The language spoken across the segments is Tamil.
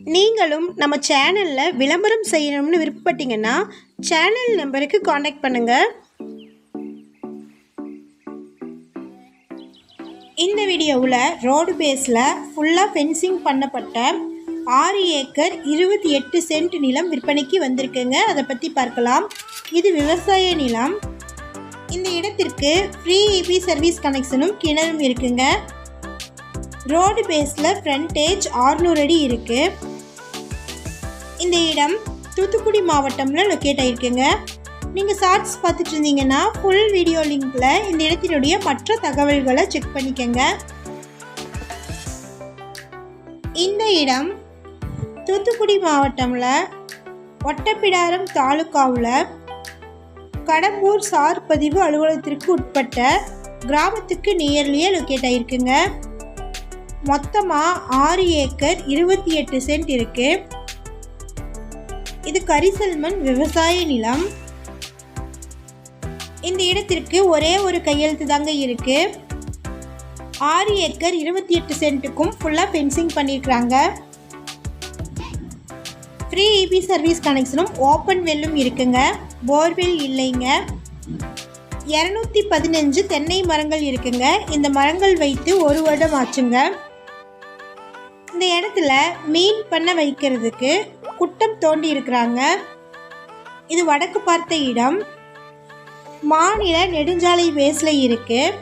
நீங்களும் நம்ம சேனலில் விளம்பரம் செய்யணும்னு விருப்பப்பட்டீங்கன்னா சேனல் நம்பருக்கு காண்டாக்ட் பண்ணுங்கள் இந்த வீடியோவில் ரோடு பேஸில் ஃபுல்லாக ஃபென்சிங் பண்ணப்பட்ட ஆறு ஏக்கர் இருபத்தி எட்டு சென்ட் நிலம் விற்பனைக்கு வந்திருக்குங்க. அதை பற்றி பார்க்கலாம். இது விவசாய நிலம். இந்த இடத்திற்கு ஃப்ரீ இபி சர்வீஸ் கனெக்ஷனும் கிணறும் இருக்குங்க. ரோடு பேஸில் ஃப்ரண்டேஜ் 600 அடி இருக்குது இந்த இடம் தூத்துக்குடி மாவட்டம்ல லொக்கேட் ஆகிருக்குங்க நீங்கள் ஷார்ட்ஸ் பார்த்துட்டு இருந்தீங்கன்னா ஃபுல் வீடியோ லிங்க்ல இந்த இடத்தினுடைய மற்ற தகவல்களை செக் பண்ணிக்கங்க. இந்த இடம் தூத்துக்குடி மாவட்டம்ல ஒட்டப்பிடாரம் தாலுகாவில் கடம்பூர் சார் பதிவு அலுவலகத்திற்கு உட்பட்ட கிராமத்துக்கு நியர்லியே லொக்கேட் ஆகிருக்குங்க மொத்தமாக ஆறு ஏக்கர் இருபத்தி எட்டு சென்ட் இருக்குது இது கரிசல்மண் விவசாய நிலம். இந்த இடத்திற்கு ஒரே ஒரு கையெழுத்து தாங்க இருக்கு. ஆறு ஏக்கர் இருபத்தி எட்டு சென்ட்டுக்கும் ஃபுல்லாக ஃபென்சிங் பண்ணியிருக்கிறாங்க ஃப்ரீ இபி சர்வீஸ் கனெக்ஷனும் ஓப்பன் வெல்லும் இருக்குங்க. போர்வெல் இல்லைங்க. இரநூத்தி பதினஞ்சு தென்னை மரங்கள் இருக்குங்க. இந்த மரங்கள் வைத்து ஒரு வருடம் ஆச்சுங்க. இந்த இடத்துல மீன் பண்ண வைக்கிறதுக்கு குட்டம் தோண்டி இருக்கிறாங்க. இது வடக்கு பார்த்த இடம். மாநில நெடுஞ்சாலை பேஸில் இருக்கு.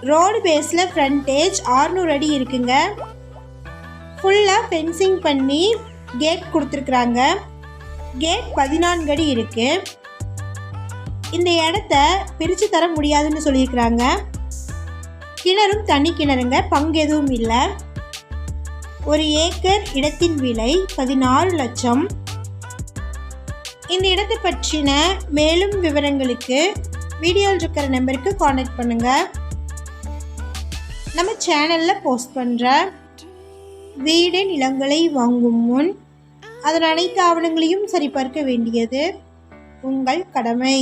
ரோடு பேஸில் ஃப்ரண்டேஜ் 600 அடி இருக்குங்க. ஃபுல்லாக ஃபென்சிங் பண்ணி கேட் கொடுத்துருக்குறாங்க. கேட் பதினான்கு அடி இருக்கு. இந்த இடத்த பிரித்து தர முடியாதுன்னு சொல்லியிருக்கிறாங்க. கிணறும் தனி கிணறுங்க. பங்கு எதுவும் இல்லை. ஒரு ஏக்கர் இடத்தின் விலை பதினாறு லட்சம். இந்த இடத்தை பற்றின மேலும் விவரங்களுக்கு வீடியோவில் இருக்கிற நம்பருக்கு காண்டாக்ட் பண்ணுங்க. நம்ம சேனலில் போஸ்ட் பண்ணுற வீடு நிலங்களை வாங்கும் முன் அதன் அனைத்து ஆவணங்களையும் சரிபார்க்க வேண்டியது உங்கள் கடமை.